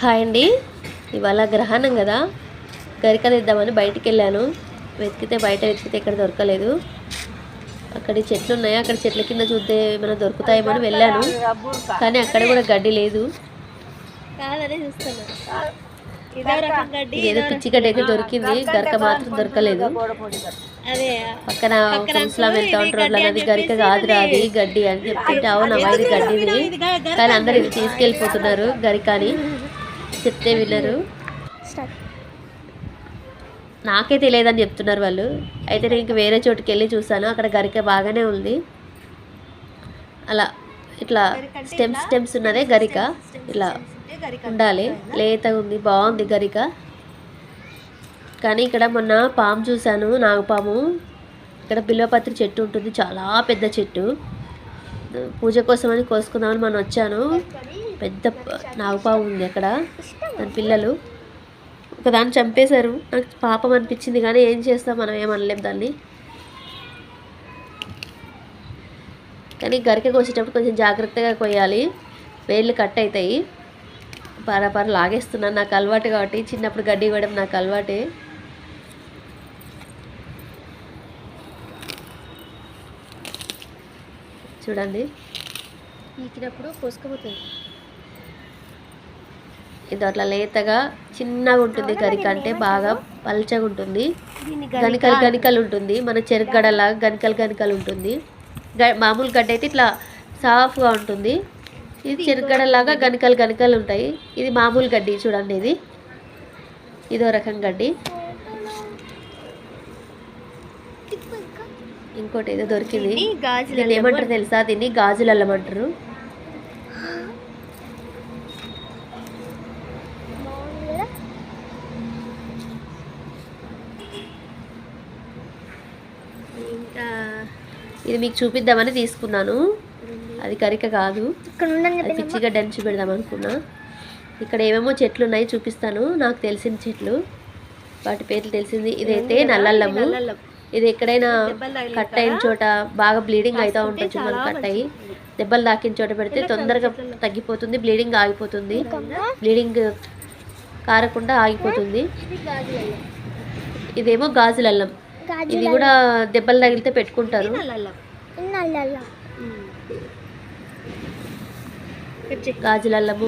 Hi అండి. ఇవాళ గ్రహణం కదా. గరికలు ఇద్దామని బయటికి వెళ్ళాను వెతికితే బయట వెతికితే ఇక్కడ దొరకలేదు. అక్కడ చెట్లు ఉన్నాయి అక్కడ చెట్ల కింద చూస్తే ఏమైనా దొరుకుతాయేమో అని వెళ్ళాను. కానీ అక్కడ కూడా గడ్డి లేదు. ఇదేదో పిచ్చి గడ్డి అయితే దొరికింది. గరక మాత్రం దొరకలేదు. అదే. పక్కన ముస్లాం వెళ్తా ఉంటారు రోడ్ల అది గరిక కాదురా అది గడ్డి అని చెప్తుంటే అవునా ఇది గడ్డిది? కానీ అందరు ఇది తీసుకెళ్ళిపోతున్నారు గరిక అని చెప్తే వినరు. నాకే తెలియదని చెప్తున్నారు వాళ్ళు. అయితే నేను ఇంక వేరే చోటుకి వెళ్ళి చూసాను అక్కడ గరిక బాగానే ఉంది. అలా ఇట్లా స్టెమ్స్ స్టెమ్స్ ఉన్నదే గరిక. ఇలా ఉండాలి. లేతగా ఉంది బాగుంది గరిక. కానీ ఇక్కడ మొన్న పాము చూశాను నాగపాము ఇక్కడ బిల్వపత్రి చెట్టు ఉంటుంది. చాలా పెద్ద చెట్టు. పూజ కోసం అని కోసుకుందామని మనం వచ్చాను. పెద్ద ప- ఉంది అక్కడ దాని పిల్లలు. ఒకదాన్ని చంపేశారు. నాకు పాపం అనిపించింది కానీ ఏం చేస్తాం మనం ఏమనలేం దాన్ని. కానీ గరిక కోసేటప్పుడు కొంచెం జాగ్రత్తగా కొయ్యాలి. వేళ్ళు కట్ అవుతాయి పరపర లాగేస్తున్నాను. నాకు అలవాటు కాబట్టి చిన్నప్పుడు గడ్డి ఇవ్వడం నాకు అలవాటే. చూడండి. ఈకినప్పుడు కోసుకుపోతుంది ఇది అట్లా లేతగా చిన్నగా ఉంటుంది గరిక అంటే బాగా పల్చగా ఉంటుంది. గనికలు గనికలు ఉంటుంది. మన చెరుగడలాగా గనికలు గనికలు ఉంటుంది. మామూలు గడ్డ అయితే ఇట్లా సాఫ్గా ఉంటుంది. ఇది చెరుగడలాగా గనికలు గనికలు ఉంటాయి. ఇది మామూలు గడ్డి చూడండి ఇది. ఇదో రకం గడ్డి. ఇంకోటి ఏదో దొరికింది. ఏమంటారు తెలుసా? దీన్ని గాజులు అల్లమంటారు ఇంకా ఇది మీకు చూపిద్దామని తీసుకున్నాను. అది కరిక కాదు. పిచ్చిగా డంచి పెడదాం అనుకున్నా. ఇక్కడ ఏమేమో చెట్లు ఉన్నాయి చూపిస్తాను. నాకు తెలిసిన చెట్లు. వాటి పేర్లు తెలిసింది. ఇదైతే నల్లల్లము. ఇది ఎక్కడైనా కట్ అయిన చోట బాగా బ్లీడింగ్ అవుతూ ఉంటుంది చూడండి కట్ అయ్యి. దెబ్బలు తాకిన చోట పెడితే తొందరగా తగ్గిపోతుంది బ్లీడింగ్ ఆగిపోతుంది. బ్లీడింగ్ కారకుండా ఆగిపోతుంది. ఇదేమో గాజుల అల్లం. ఇది కూడా దెబ్బలు తగిలితే పెట్టుకుంటారు. గాజుల అల్లము